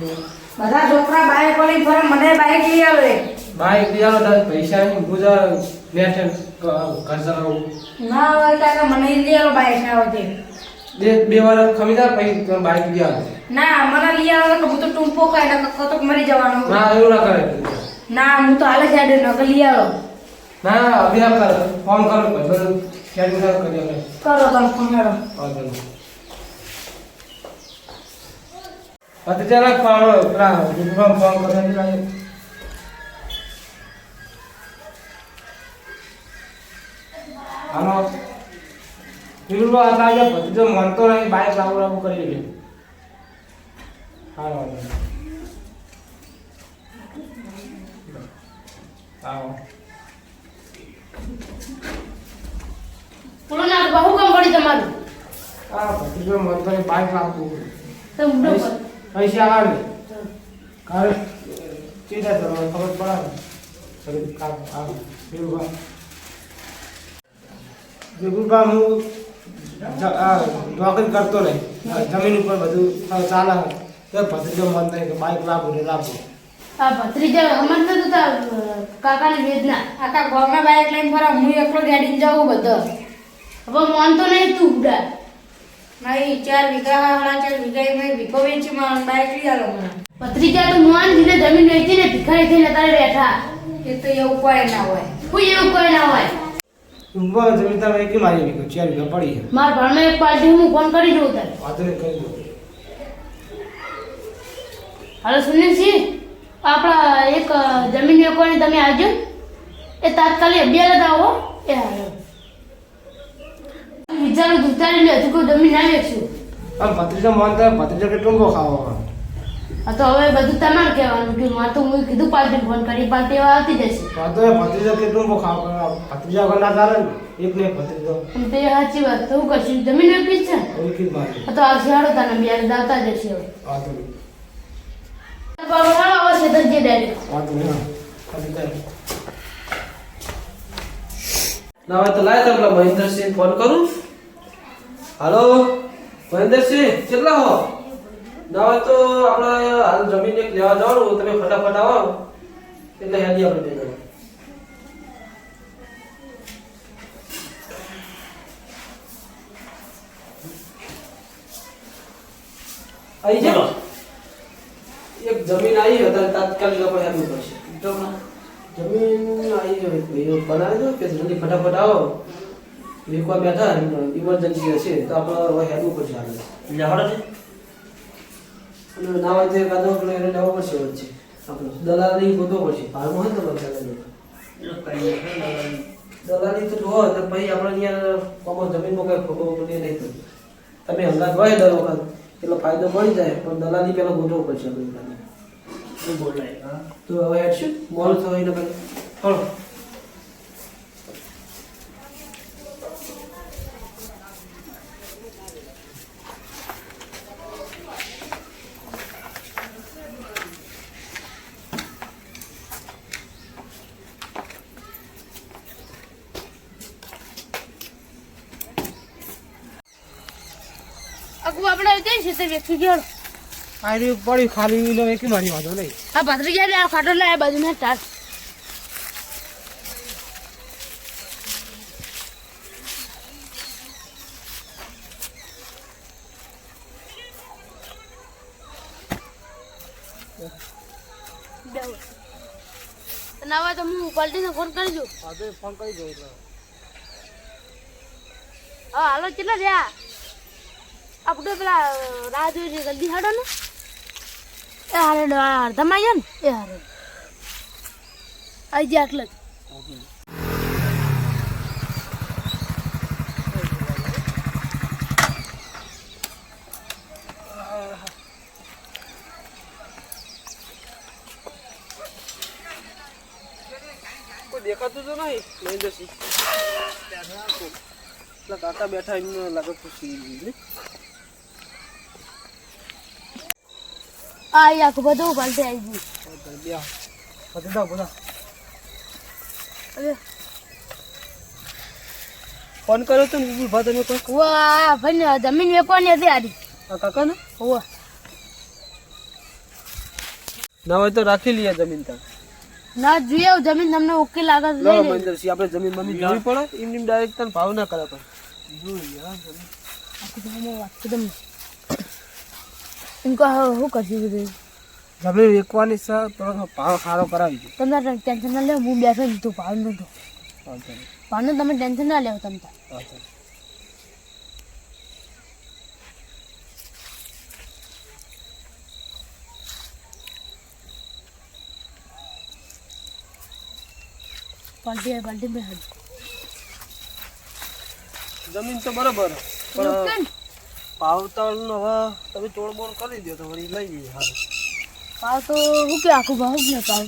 બધા છોકરા બાઈક પડી ફરે મને બાઈક લઈ આવે. બાઈક લઈ આવો તારે પૈસા નહીં પૂજા બેઠે ઘર ચલાવું ના હોય કાકા મને લઈ આવો બાઈક આવે બે બે વાર ખમી પછી બાઈક લઈ આવે. ના મને લઈ આવે તો હું તો ટૂંપો ખાઈ ને કતો મરી જવાનું ના એવું ના કરે. ના હું તો હાલે આડે નકલ લઈ આવો. ના અભ્યાસ કર. ફોન કરો પછી બધું સેટિંગ કરી તમે ફોન કરો નહીં. અત્યારે ફોન પેલા વિક્રમ ફોન કરે છે આજે. હાલો વિક્રમ આટલા આજે ભત્રીજો મનતો નહીં બાઈક લાવું લાવું કરી લેજો હાલો. આવો બોલો ના બહુ કામ પડી તમારું આ ભત્રીજો મનતો નહીં બાઈક લાવવું તો ઊંડો પર. પૈસા આવે. કાલે ચિંતા તમારે ખબર પડે કામ આવે. બિલકુલ બિલકુલ હું નોકરી કરતો નહીં જમીન ઉપર બધું ચાલે તો ભત્રીજો મન થાય કે બાઇક લાવો ને લાવો આ ભત્રીજા સમજ નતું તાર કાકાની વેદના. આખા ગામમાં બાઈક લઈને ફરા, હું એકલો ગાડીને જાઉં બધો. હવે માનતો નહીં તું ઉડા મારી ચાર વીઘા ચાર વીઘા મેં વીઘો વેચી મારું બાઈક લઈ આલો મને ભત્રીજા તો મોન જીને જમીન વેચીને ભિખારી થઈને તારે બેઠા. એ તો એવું કોઈ ના હોય. કોઈ એવું કોઈ ના હોય. ઉંબા જમીન તમે એક મારી વીઘો ચાર વીઘા પડી મારા ઘરમાં એક પાર્ટી હું ફોન કરી દઉં તારે નહીં કરી દઉં. હાલો સુનિલસિંહ આપણા એક જમીન વેચવાની તમે આવજો. એ તાત્કાલિક અભિયાન જ આવો. એ હાલો. વિચારું ઉતારી લે તું જમીન ના લેશું આમ ભત્રીજો મન થાય ભત્રીજો કે ટૂંકો ખાવો આ તો હવે બધું તમારે કહેવાનું કે મારે તો હું કીધું પાર્ટી ફોન કરી પાર્ટી એવા આવતી જશે. વાંધો નહીં ભત્રીજો કે ટૂંકો ખાવો ભત્રીજા વગર ના ચાલે એક ને ભત્રીજો. તે સાચી વાત તો હું કરશું? જમીન આપી છે? તો આ શિયાળો તને બિયાર દાતા જશે હવે. આવશે તો જે ડાયરેક્ટ વાંધો નહીં હા. ના હોય તો લાય તો પેલા મહેન્દ્રસિંહ ફોન કરું. હાલો? મહેન્દ્રસિંહ કેટલા હો? ના તો આપણે હાલ જમીન એક લેવા જવાનું તમે ફટાફટ આવો. એટલે હેડી આપણે જણા. આઈ જાઓ એક જમીન આવી ત્યારે તાત્કાલિક આપણે હેડવું પડશે. જમીન? આવી હોય બનાવી દો કે જલ્દી ફટાફટ આવો. વેકવા બેઠા ઇમરજન્સી હશે તો આપણે હવે હેડવું પડશે આગળ અને ના હોય તો એકાદો પેલો એને લેવો પડશે વચ્ચે. આપણે. દલાલી ગોતો પડશે. ભાડું હોય તમારે દલાલી દલાલી તો જોવો તો પછી આપણે અહીંયા કોમો જમીનમાં કઈ ખોટો બની નહીં થતું તમે હંગાત હોય દર વખત એટલો ફાયદો મળી જાય પણ દલાલી પેલો ગોઠવો પડશે આપણે. તો હવે હેડશું મોલ થયું એને પછી. ચલો આપણે જઈ છે તે વ્યક્તિ ગયો આરી પડી ખાલી લો એક મારી વાંધો નહીં. આ ભત્રીજા લે આ ખાટો લે આ બાજુ ને ચાર નવા તો હું પલટીને ફોન કરી દઉં. હા તો ફોન કરી દઉં હા હાલો કેટલા થયા? આપણે પેલા રાહ જોઈ છે જલ્દી હાડો ને? એ હારે અડધામાં આવ્યો ને, એ હારે. આવી જાય આટલે દેખાતું તો નહીં? મહેન્દ્રસિંહ કાકા બેઠા એમને લાગે ખુશી આ આખું બધું પલટી આવી ગયું. બધા બધા હવે ફોન કર્યો તો ને ઊભા તમે કોઈ વાહ ભાઈ જમીન વેચવાની હતી આડી કાકા ને? હોવા. ના હોય તો રાખી લઈએ જમીન તાર ના જોઈએ જમીન તમને ઓકે લાગે છે ના. મહેન્દ્રસિંહ આપણે જમીન મમ્મી જોવી પડે. એમ એમ ડાયરેક્ટ તને ભાવ ના કરે પણ. આખું ગામમાં વાત છે તમને. એમ કહો હવે શું કરશું બધું? જમીન વેચવાની છે તો ભાવ સારો કરાવી દો. તમે ટેન્શન ના લેવો હું બેસો તું ભાવ નતો ભાવનું તમે ટેન્શન ના લેવો તમે. પાલટી પાલટી મેં જમીન તો બરોબર પણ ઓકે ને? ભાવતાળ નો હવે તમે તોડબોડ કરી દો તો વળી લઈ લઈએ હારું. ભાવ તો શું કે આખું ભાવ જ ને ભાવ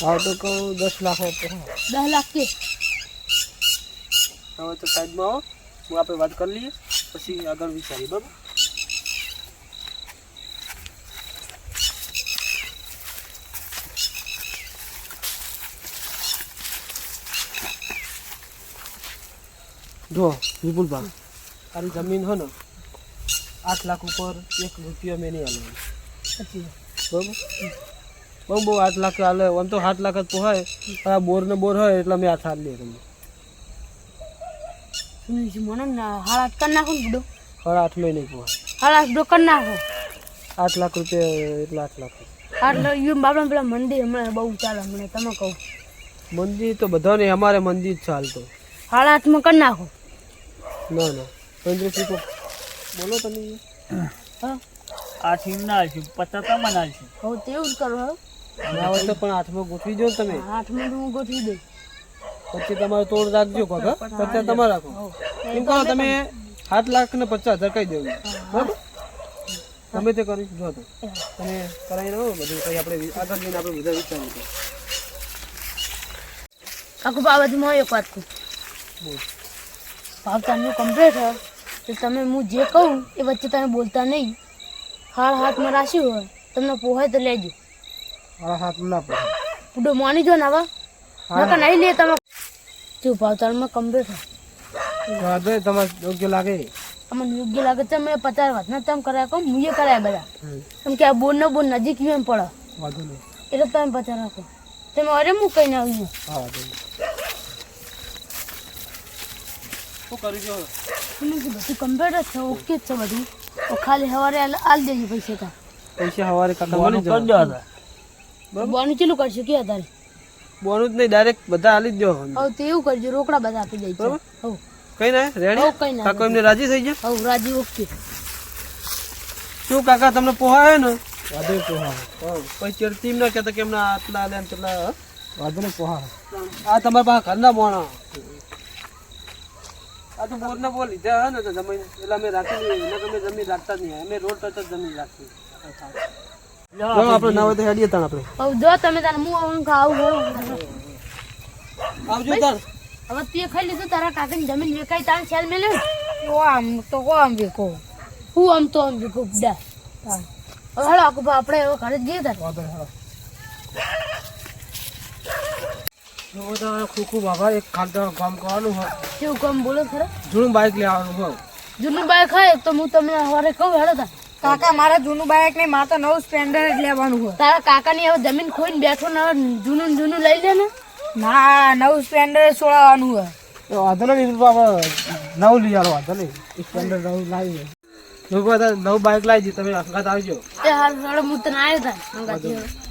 ભાવ તો કહું દસ લાખ આપો દસ લાખ કે? હવે તો સાઈડમાં આવો હું આપણે વાત કરી લઈએ પછી આગળ વિચારીએ બરાબર? જો વિપુલભાઈ તારી જમીન હો ને આઠ લાખ ઉપર એક રૂપિયો મેં નહીં હાલવાનો બરાબર? બહુ બહુ આઠ લાખ હાલે આમ તો આઠ લાખ જ પોહાય પણ આ બોર ને બોર હોય એટલે મેં આઠ હાલ લઈએ તમને. મને હાલ આઠ કરી નાખો ને બધો હવે આઠમાં નહીં પોહાય. હાલ આઠ બધો કરી નાખો. આઠ લાખ રૂપિયા એટલે આઠ લાખ. આટલો યુ બાપડા પેલા મંદિર હમણાં બહુ ચાલે હમણાં તમે કહો. મંદિર તો બધાને અમારે મંદિર ચાલતો. હાલ આઠમાં કરી નાખો. ના ના. તો બોલો તમે. હા. આઠ ના આલશું પચાસ ના આલશું હું તેવું જ કરું હવે ના તો પણ હાથમાં ગોઠવી દો તમે. હાથમાં તો હું ગોઠવી દઉં પછી તમારે તોડ રાખજો કોક હા? પચાસ તમારે રાખો. એમ કહો તમે સાત લાખ ને પચાસ હજાર કહી દેવું. બરાબર? તમે તે કરી જો તો. તમે કરાવી રહો બધું કઈ આપણે આગળ જઈને આપણે બધા વિચારીએ. આખું બાબતમાં એક વાત કહું. બોલ. ભાવ તમને કમ્પ્લીટ હોય તો તમે હું જે કહું એ વચ્ચે તમે બોલતા નહીં. હાર હાથમાં રાખ્યું હોય તમને પોહાય તો લેજો. હાર હાથમાં ના પોહાય. પૂડો માની જો ને નકર નહીં લે તમે. ચૂપ ભાવ તારમાં કમ્પ્લીટ વાંધો તમારે યોગ્ય લાગે. અમને યોગ્ય લાગે છે મેં પચાસ વાત ના તમે કરાયા કહું હું એ કરાયા બધા. એમ કે આ બોર ને બોર નજીક એમ પડે. એટલે તમે પચાસ રાખો. તમે અરે હું કઈ ના આવ્યું. હા વાંધો કરી જો તમે કીધું બધું કમ્પ્લીટ છે ઓકે છે બધું. તો ખાલી સવારે આલ આલ પૈસા તા. પૈસા સવારે કાકા બોનું કરી દો હતા બોનું ચેલું કરશે કે તારે બોનું જ નહીં ડાયરેક્ટ બધા હાલી જ દો હવે તો એવું કરજો રોકડા બધા આપી દઈ છે. હવ. કઈ ના રેડી? કઈ ના. કાકા એમને રાજી થઈ ગયા? હવ રાજી ઓકે. શું કાકા તમને પોહાય ને? વાંધો પોહા. પછી ચડતી એમ ના કહેતા કે એમના આટલા લે ને કેટલા પોહા. આ તમારા પાસે ઘરના મોણા. આ તો બોર બોલ. લીધા હે ને તો જમીન એટલે અમે રાખી લઈએ એટલે અમે જમીન રાખતા જ નહીં. અમે રોડ પર જ જમીન રાખી આપણે ના હોય તો હેડીએ તાણ આપણે. જો તમે તારે હું આવું ખાવું હોય. આવજો તાણ હવે તે ખાઈ લીધું તારા કાકાની જમીન વેકાઈ તારે છેલ મેલે. ઓ આમ તો કો આમ વેકો હું આમ તો આમ ભીખું ડા હવે હાલો આખું આપણે હવે ઘરે જઈએ તાર. નહીં. જો તો ખોખું બાબા એક ખાલતા કામ કરવાનું હોય. કેવું કામ બોલો ખરા? જૂનું બાઇક લેવાનું હોય. જૂનું બાઈક હોય તો હું તમને સવારે કહું હેડો તા. કાકા મારે જૂનું બાઇક નહીં મારે તો નવું સ્પ્લેન્ડર જ લેવાનું હોય. તારા કાકાની હવે જમીન ખોઈને બેઠો ને જૂનું જૂનું લઈ લે ને. ના નવું સ્પ્લેન્ડર છોડાવવાનું હોય. તો વાંધો નહીં બાબા નવું લઈ આવો વાંધો નહીં. સ્પ્લેન્ડર નવું લાવી લોકો નવું બાઇક લાવી તમે અંગાત આવજો. એ હાલ હું તને આવ્યો હતા.